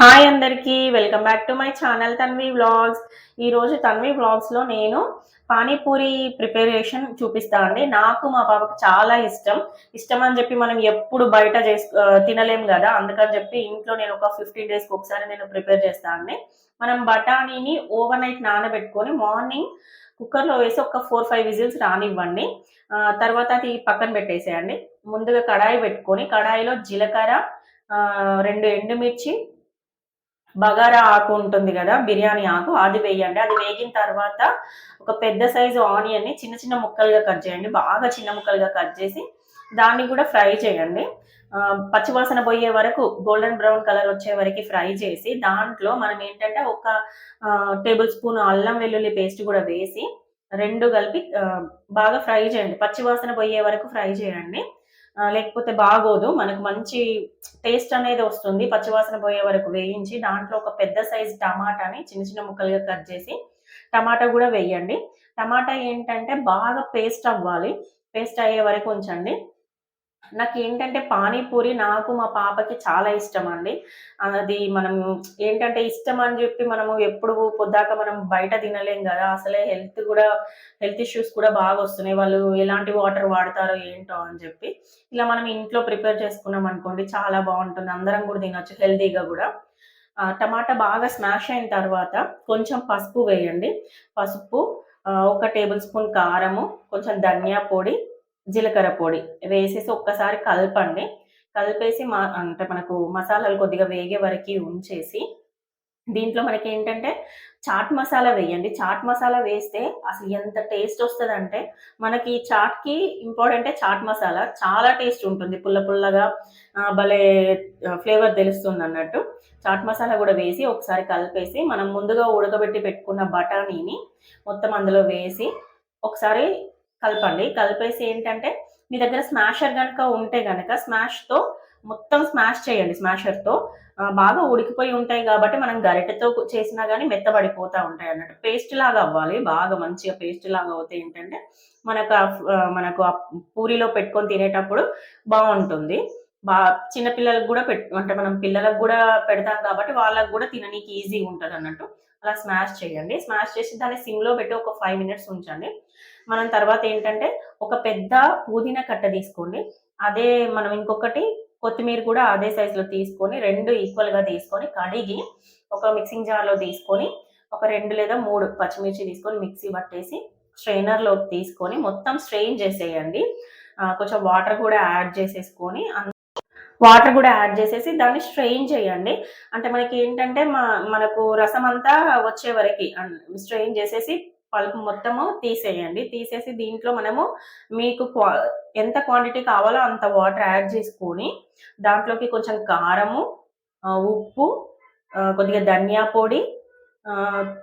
Hi అందరికీ welcome back to my channel Tanvi vlogs. ఈరోజు తన్వి వ్లాగ్స్లో నేను పానీపూరి ప్రిపరేషన్ చూపిస్తా అండి. నాకు మా పాపకు చాలా ఇష్టం. ఇష్టం అని చెప్పి మనం ఎప్పుడు బయట చేసు తినలేం కదా. అందుకని చెప్పి ఇంట్లో నేను ఒక ఫిఫ్టీన్ డేస్కి ఒకసారి నేను ప్రిపేర్ చేస్తాను అండి. మనం బఠానీని ఓవర్ నైట్ నానబెట్టుకొని మార్నింగ్ కుక్కర్లో వేసి ఒక ఫోర్ ఫైవ్ విజిల్స్ రానివ్వండి. తర్వాత అది పక్కన పెట్టేసేయండి. ముందుగా కడాయి పెట్టుకొని కడాయిలో జీలకర్ర రెండు ఎండుమిర్చి బగారా ఆకు ఉంటుంది కదా బిర్యానీ ఆకు అది వేయండి. అది వేగిన తర్వాత ఒక పెద్ద సైజు ఆనియన్ని చిన్న చిన్న ముక్కలుగా కట్ చేయండి. బాగా చిన్న ముక్కలుగా కట్ చేసి దాన్ని కూడా ఫ్రై చేయండి. పచ్చివాసన పోయే వరకు గోల్డెన్ బ్రౌన్ కలర్ వచ్చే వరకు ఫ్రై చేసి దాంట్లో మనం ఏంటంటే ఒక టేబుల్ స్పూన్ అల్లం వెల్లుల్లి పేస్ట్ కూడా వేసి రెండు కలిపి బాగా ఫ్రై చేయండి. పచ్చివాసన పోయే వరకు ఫ్రై చేయండి. లేకపోతే బాగోదు. మనకు మంచి టేస్ట్ అనేది వస్తుంది. పచ్చివాసన పోయే వరకు వేయించి దాంట్లో ఒక పెద్ద సైజ్ టమాటాని చిన్న చిన్న ముక్కలుగా కట్ చేసి టమాటా కూడా వేయండి. టమాటా ఏంటంటే బాగా పేస్ట్ అవ్వాలి. పేస్ట్ అయ్యే వరకు ఉంచండి. నాకు ఏంటంటే పానీపూరి నాకు మా పాపకి చాలా ఇష్టం అండి అది మనం ఏంటంటే ఇష్టం అని చెప్పి మనము ఎప్పుడు పొద్దాక మనం బయట తినలేం కదా. అసలే హెల్త్ కూడా హెల్త్ ఇష్యూస్ కూడా బాగా వస్తున్నాయి. వాళ్ళు ఎలాంటి వాటర్ వాడతారో ఏంటో అని చెప్పి. ఇలా మనం ఇంట్లో ప్రిపేర్ చేసుకున్నాం అనుకోండి చాలా బాగుంటుంది. అందరం కూడా తినొచ్చు హెల్తీగా కూడా. టమాటా బాగా స్మాష్ అయిన తర్వాత కొంచెం పసుపు వేయండి. పసుపు ఒక టేబుల్ స్పూన్ కారము కొంచెం ధనియా పొడి జీలకర్ర పొడి వేసేసి ఒక్కసారి కలపండి. కలిపేసి మా అంటే మనకు మసాలాలు కొద్దిగా వేగే వరకు ఉంచేసి దీంట్లో మనకి ఏంటంటే చాట్ మసాలా వేయండి. చాట్ మసాలా వేస్తే అసలు ఎంత టేస్ట్ వస్తుందంటే మనకి చాట్కి ఇంపార్టెంటే చాట్ మసాలా. చాలా టేస్ట్ ఉంటుంది. పుల్ల పుల్లగా భలే ఫ్లేవర్ తెలుస్తుంది అన్నట్టు చాట్ మసాలా కూడా వేసి ఒకసారి కలిపేసి మనం ముందుగా ఉడకబెట్టి పెట్టుకున్న బఠానీని మొత్తం అందులో వేసి ఒకసారి కలపండి. కలిపేసి ఏంటంటే మీ దగ్గర స్మాషర్ కనుక ఉంటే కనుక స్మాష్తో మొత్తం స్మాష్ చేయండి. స్మాషర్తో బాగా ఉడికిపోయి ఉంటాయి కాబట్టి మనం గరిటెతో చేసినా కానీ మెత్తబడిపోతూ ఉంటాయి అన్నట్టు. పేస్ట్ లాగా అవ్వాలి. బాగా మంచిగా పేస్ట్ లాగా అవుతే ఏంటంటే మనకు మనకు ఆ పూరిలో పెట్టుకొని తినేటప్పుడు బాగుంటుంది. బా చిన్నపిల్లలకు కూడా పెట్టు అంటే మనం పిల్లలకు కూడా పెడతాం కాబట్టి వాళ్ళకు కూడా తిననీకి ఈజీ ఉంటుంది అన్నట్టు అలా స్మాష్ చేయండి. స్మాష్ చేసి దాన్ని సిమ్లో పెట్టి ఒక ఫైవ్ మినిట్స్ ఉంచండి. మనం తర్వాత ఏంటంటే ఒక పెద్ద పుదీనా కట్ట తీసుకోండి. అదే మనం ఇంకొకటి కొత్తిమీర కూడా అదే సైజులో తీసుకొని రెండు ఈక్వల్గా తీసుకొని కడిగి ఒక మిక్సింగ్ జార్లో తీసుకొని ఒక రెండు లేదా మూడు పచ్చిమిర్చి తీసుకొని మిక్సీ పట్టేసి స్ట్రెయినర్లోకి తీసుకొని మొత్తం స్ట్రెయిన్ చేసేయండి. కొంచెం వాటర్ కూడా యాడ్ చేసేసుకొని వాటర్ కూడా యాడ్ చేసేసి దాన్ని స్ట్రెయిన్ చేయండి. అంటే మనకి ఏంటంటే మా మనకు రసం అంతా వచ్చే వరకు స్ట్రెయిన్ చేసేసి పల్ప్ మొత్తము తీసేయండి. తీసేసి దీంట్లో మనము మీకు క్వా- ఎంత క్వాంటిటీ కావాలో అంత వాటర్ యాడ్ చేసుకొని దాంట్లోకి కొంచెం కారము ఉప్పు కొద్దిగా ధనియా పొడి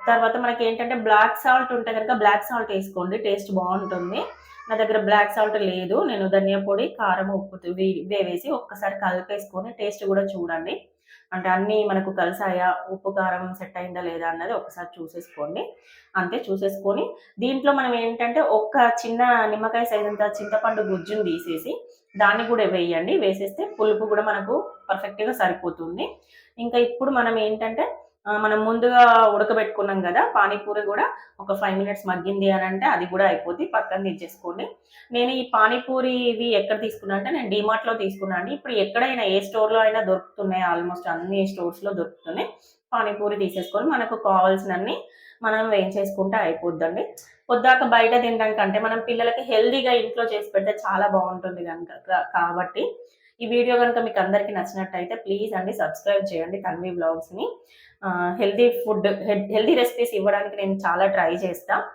తర్వాత మనకి ఏంటంటే బ్లాక్ సాల్ట్ ఉంటే కనుక బ్లాక్ సాల్ట్ వేసుకోండి టేస్ట్ బాగుంటుంది. నా దగ్గర బ్లాక్ సాల్ట్ లేదు నేను ధనియా పొడి కారం ఉప్పు వే- వేసి ఒక్కసారి కలిపేసుకొని టేస్ట్ కూడా చూడండి. అంటే అన్నీ మనకు కలిసాయా ఉప్పు కారం సెట్ అయిందా లేదా అన్నది ఒకసారి చూసేసుకోండి. అంతే చూసేసుకొని దీంట్లో మనం ఏంటంటే ఒక్క చిన్న నిమ్మకాయ సైజంత చింతపండు గుజ్జుని తీసేసి దాన్ని కూడా వేయండి. వేసేస్తే పులుపు కూడా మనకు పర్ఫెక్ట్గా సరిపోతుంది. ఇంకా ఇప్పుడు మనం ఏంటంటే మనం ముందుగా ఉడకబెట్టుకున్నాం కదా పానీపూరి కూడా ఒక ఫైవ్ మినిట్స్ మగ్గింది అని అంటే అది కూడా అయిపోద్ది పక్కన తెచ్చేసుకోండి నేను ఈ పానీపూరి ఇవి ఎక్కడ తీసుకున్నా అంటే నేను డిమార్ట్లో తీసుకున్నాను అండి. ఇప్పుడు ఎక్కడైనా ఏ స్టోర్లో అయినా దొరుకుతున్నాయి ఆల్మోస్ట్ అన్ని స్టోర్స్లో దొరుకుతున్నాయి. పానీపూరి తీసేసుకొని మనకు కావాల్సినన్ని మనం వేయించేసుకుంటే అయిపోద్దండి. పొద్దాక బయట తినడం కంటే మనం పిల్లలకి హెల్దీగా ఇంట్లో చేసి పెడితే చాలా బాగుంటుంది కనుక కాబట్టి ఈ వీడియో కనుక మీకు అందరికీ నచ్చినట్టయితే ప్లీజ్ అండి సబ్స్క్రైబ్ చేయండి తన్వి బ్లాగ్స్ని హెల్దీ ఫుడ్ హెల్దీ రెసిపీస్ ఇవ్వడానికి నేను చాలా ట్రై చేస్తాను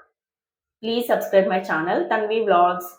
please subscribe my channel Tanvi blogs